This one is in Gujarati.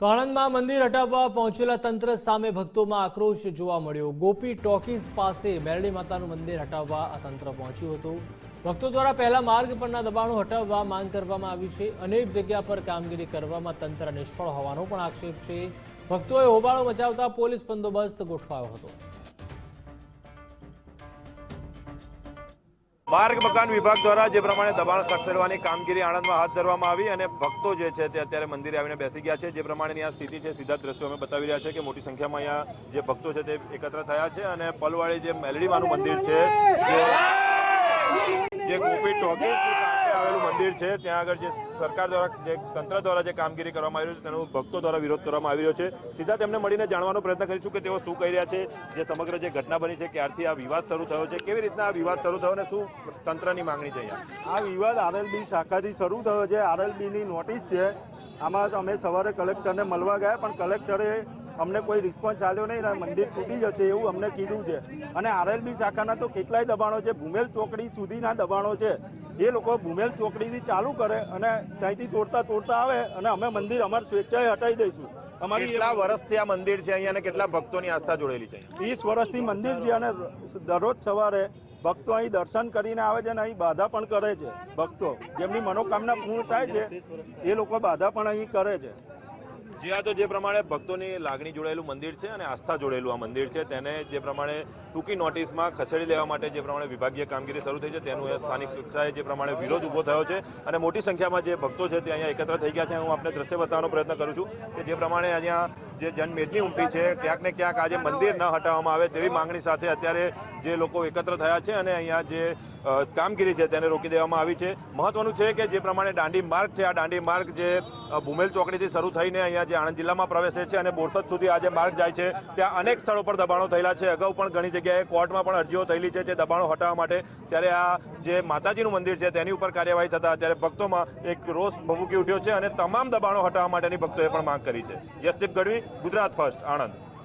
તો આણંદમાં મંદિર હટાવવા પહોંચેલા તંત્ર સામે ભક્તોમાં આક્રોશ જોવા મળ્યો. ગોપી ટોકીઝ પાસે મેરડી માતાનું મંદિર હટાવવા આ તંત્ર પહોંચ્યું હતું. ભક્તો દ્વારા પહેલા માર્ગ પરના દબાણો હટાવવા માંગ કરવામાં આવી છે. અનેક જગ્યા પર કામગીરી કરવામાં તંત્ર નિષ્ફળ હોવાનો પણ આક્ષેપ છે. ભક્તોએ હોબાળો મચાવતા પોલીસ બંદોબસ્ત ગોઠવાયો હતો. માર્ગ મકાન વિભાગ દ્વારા જે પ્રમાણે દબાણ ખસેડવાની કામગીરી આણંદમાં હાથ ધરવામાં આવી અને ભક્તો જે છે તે અત્યારે મંદિરે આવીને બેસી ગયા છે. જે પ્રમાણેની આ સ્થિતિ છે, સીધા દ્રશ્યો અમે બતાવી રહ્યા છે કે મોટી સંખ્યામાં અહીંયા જે ભક્તો છે તે એકત્ર થયા છે અને પલવાળી જે મેલડીમાનું મંદિર છે, જે- ગોપી પાસે આવેલું મંદિર છે. ત્યાં આગળ જે સરકાર દ્વારા, જે તંત્ર દ્વારા જે કામગીરી કરવામાં આવી રહ્યું છે, તેનો ભક્તો દ્વારા વિરોધ કરવામાં આવી રહ્યો છે. સીધા તેમને મળીને જાણવાનો પ્રયત્ન કરીશું કે તેઓ શું કહી રહ્યા છે, જે સમગ્ર જે ઘટના બની છે ક્યારથી આ વિવાદ શરૂ થયો છે. કેવી રીતના આ વિવાદ શરૂ થયો અને શું તંત્રની માંગણી છે આ વિવાદ આરએલબી શાખાથી શરૂ થયો છે. આરએલબીની નોટિસ છે. આમાં અમે સવારે કલેક્ટરને મળવા ગયા, પણ કલેક્ટરે અમને કોઈ રિસ્પોન્સ આવ્યો નહીં મંદિર તૂટી જશે એવું અમને કીધું છે. અને આરએલબી શાખાના તો કેટલાય દબાણો છે. ભૂમેલ ચોકડી સુધીના દબાણો છે. એ લોકો ભૂમેલ ચોકડીથી ચાલુ કરે અને ત્યાંથી તોડતા તોડતા આવે અને અમે મંદિર અમારી સ્વેચ્છાએ હટાવી દઈશું. અમારી કેટલા વર્ષથી આ મંદિર છે અહીંયા કેટલા ભક્તોની આસ્થા જોડેલી છે ત્રીસ વર્ષથી મંદિર છે અને દરરોજ સવારે ભક્તો અહીં દર્શન કરીને આવે છે અને અહીં બાધા પણ કરે છે ભક્તો. જેમની મનોકામના પૂર્ણ થાય છે એ લોકો બાધા પણ અહીં કરે છે. જે, આ તો જે પ્રમાણે ભક્તોની લાગણી જોડાયેલું મંદિર છે અને આસ્થા જોડાયેલું આ મંદિર છે, તેને જે પ્રમાણે ટૂંકી નોટિસમાં ખસેડી લેવા માટે જે પ્રમાણે વિભાગીય કામગીરી શરૂ થઈ છે, તેનું સ્થાનિક કક્ષાએ જે પ્રમાણે વિરોધ ઊભો થયો છે અને મોટી સંખ્યામાં જે ભક્તો છે તે અહીંયા એકત્ર થઈ ગયા છે. હું આપને દ્રશ્ય બતાવવાનો પ્રયત્ન કરું છું કે જે પ્રમાણે અહીંયા જે જનમેદની ઉમટી છે, ક્યાંક ને ક્યાંક આજે મંદિર ન હટાવવામાં આવે તેવી માંગણી સાથે અત્યારે જે લોકો એકત્ર થયા છે અને અહીંયા જે કામગીરી છે તેને રોકી દેવામાં આવી છે. મહત્વનું છે કે જે પ્રમાણે દાંડી માર્ગ છે, આ દાંડી માર્ગ જે ભૂમેલ ચોકડીથી શરૂ થઈને અહીંયા જે આણંદ જિલ્લામાં પ્રવેશે છે અને બોરસદ સુધી આ જે માર્ગ જાય છે, ત્યાં અનેક સ્થળો પર દબાણો થયેલા છે. અગાઉ પણ ઘણી જગ્યાએ કોર્ટમાં પણ અરજીઓ થયેલી છે જે દબાણો હટાવવા માટે. ત્યારે આ જે માતાજીનું મંદિર છે તેની ઉપર કાર્યવાહી થતા ત્યારે ભક્તોમાં એક રોષ ભભૂકી ઉઠ્યો છે અને તમામ દબાણો હટાવવા માટેની ભક્તોએ પણ માંગ કરી છે. યશદીપ ગઢવી, ગુજરાત ફર્સ્ટ, આણંદ.